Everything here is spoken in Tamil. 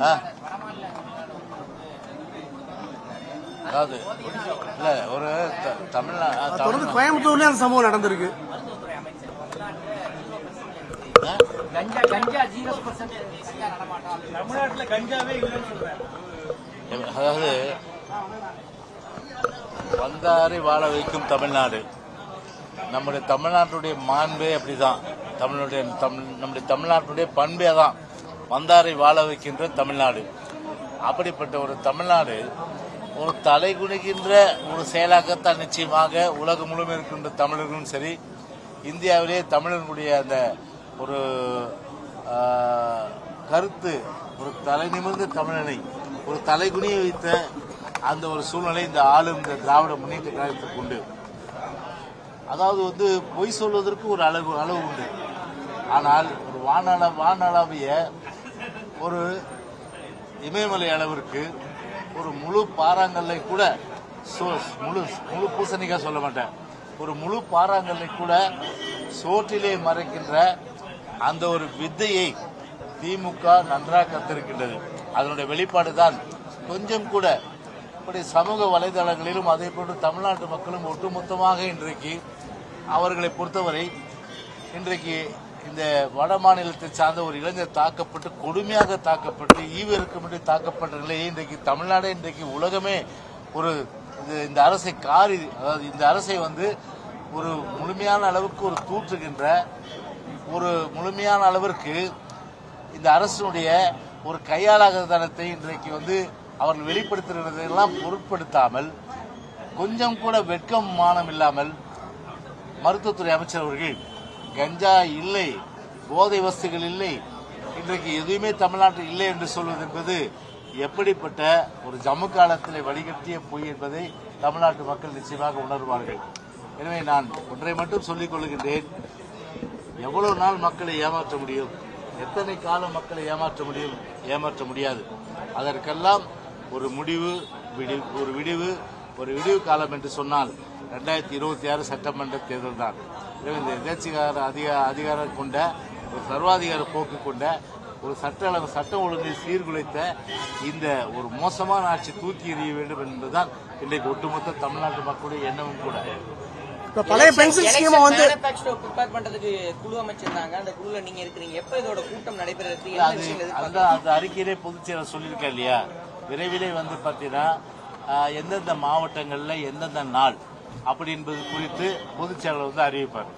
ஆ? அதாவது இல்ல ஒரு த- தமிழ்நா ஆ, தொடர்ந்து தமிழ்நா கோயம்புத்தூர்லயும் அந்த சம்பவம் நடந்திருக்கு. அதாவது வந்தாரை வாழ வைக்கும் தமிழ்நாடு. நம்முடைய தமிழ்நாட்டுடைய மாண்பே அப்படிதான். தமிழுடைய தமிழ் நம்முடைய தமிழ்நாட்டுடைய பண்பே தான் வந்தாரை வாழ வைக்கின்ற தமிழ்நாடு. அப்படிப்பட்ட ஒரு தமிழ்நாடு ஒரு தலை குனிகின்ற ஒரு செயலாக்கத்தான் நிச்சயமாக உலகம் முழுவதும் இருக்கின்ற தமிழர்களும் சரி இந்தியாவிலே தமிழர்களுடைய அந்த ஒரு கருத்து ஒரு தலை நிமிர்ந்த தமிழனை ஒரு தலைகுனிய வைத்த அந்த ஒரு சூழ்நிலை இந்த ஆளும் இந்த திராவிட முன்னேற்ற கழகத்துக்கு உண்டு. அதாவது வந்து பொய் சொல்வதற்கு ஒரு அளவு அளவு உண்டு. ஆனால் ஒரு வானள வானளாவிய ஒரு இமயமலை அளவிற்கு ஒரு முழு பாறாங்கல்லை கூட முழு முழு பூசணிக்காக சொல்ல மாட்டேன். ஒரு முழு பாறாங்கல்லை கூட சோற்றிலே மறைக்கின்ற அந்த ஒரு வித்தையை திமுக நன்றாக கத்திருக்கின்றது. அதனுடைய வெளிப்பாடு தான் கொஞ்சம் கூட இப்படி சமூக வலைதளங்களிலும் அதே போன்று தமிழ்நாட்டு மக்களும் ஒட்டுமொத்தமாக இன்றைக்கு அவர்களை பொறுத்தவரை இன்றைக்கு இந்த வட மாநிலத்தை சார்ந்த ஒரு இளைஞர் தாக்கப்பட்டு கொடுமையாக தாக்கப்பட்டு ஈவிரக்கமின்றி தாக்கப்பட்ட நிலையை இன்றைக்கு தமிழ்நாடே இன்றைக்கு உலகமே ஒரு இது- இந்த அரசை காரி அதாவது இந்த அரசை வந்து ஒரு முழுமையான அளவுக்கு ஒரு தூற்றுகின்ற ஒரு முழுமையான அளவிற்கு இந்த அரசினுடைய ஒரு கையாளாகத்தனத்தை இன்றைக்கு வந்து அவர்கள் வெளிப்படுத்துகிறதெல்லாம் பொருட்படுத்தாமல் கொஞ்சம் கூட வெட்கம் மானம் இல்லாமல் மருத்துவத்துறை அமைச்சர் அவர்கள் கஞ்சா இல்லை போதை வஸ்துகள் இல்லை இன்றைக்கு எதுவுமே தமிழ்நாட்டில் இல்லை என்று சொல்வது என்பது எப்படிப்பட்ட ஒரு ஜம்மு காலத்தில் வடிகட்டிய பொய் என்பதை தமிழ்நாட்டு மக்கள் நிச்சயமாக உணர்வார்கள். எனவே நான் ஒன்றை மட்டும் சொல்லிக் கொள்கின்றேன். எவ்வளவு நாள் மக்களை ஏமாற்ற முடியும்? எத்தனை காலம் மக்களை ஏமாற்ற முடியும்? ஏமாற்ற முடியாது. அதற்கெல்லாம் ஒரு முடிவு விடி ஒரு விடிவு ஒரு விடிவு காலம் என்று சொன்னால் ரெண்டாயிரத்தி இருபத்தி ஆறு சட்டமன்ற தேர்தல் தான். இந்த எதேச்சிகார அதிக அதிகாரம் கொண்ட ஒரு சர்வாதிகார போக்கு கொண்ட ஒரு சட்ட அளவு சட்டம் ஒழுங்கை சீர்குலைத்த இந்த ஒரு மோசமான ஆட்சி தூக்கி எறிய வேண்டும் என்பதுதான் இன்றைக்கு ஒட்டுமொத்த தமிழ்நாட்டு மக்களுடைய எண்ணமும் கூட. இப்ப பழைய பென்சில் ஸ்கீமை வந்து ப்ரிப்பேர் பண்றதுக்கு குழு அமைச்சிருந்தாங்க. அந்த குழுல நீங்க இருக்கிறீங்க. எப்ப இதோட கூட்டம் எதிர்பார்க்கறீங்க? அந்த அந்த அறிக்கையிலே பொதுச் செயலர் சொல்லியிருக்கேன் இல்லையா? விரைவிலே வந்து பார்த்தீங்கன்னா ஆஹ், எந்தெந்த மாவட்டங்களில் எந்தெந்த நாள் அப்படி என்பது குறித்து பொதுச் செயலர் வந்து அறிவிப்பார்.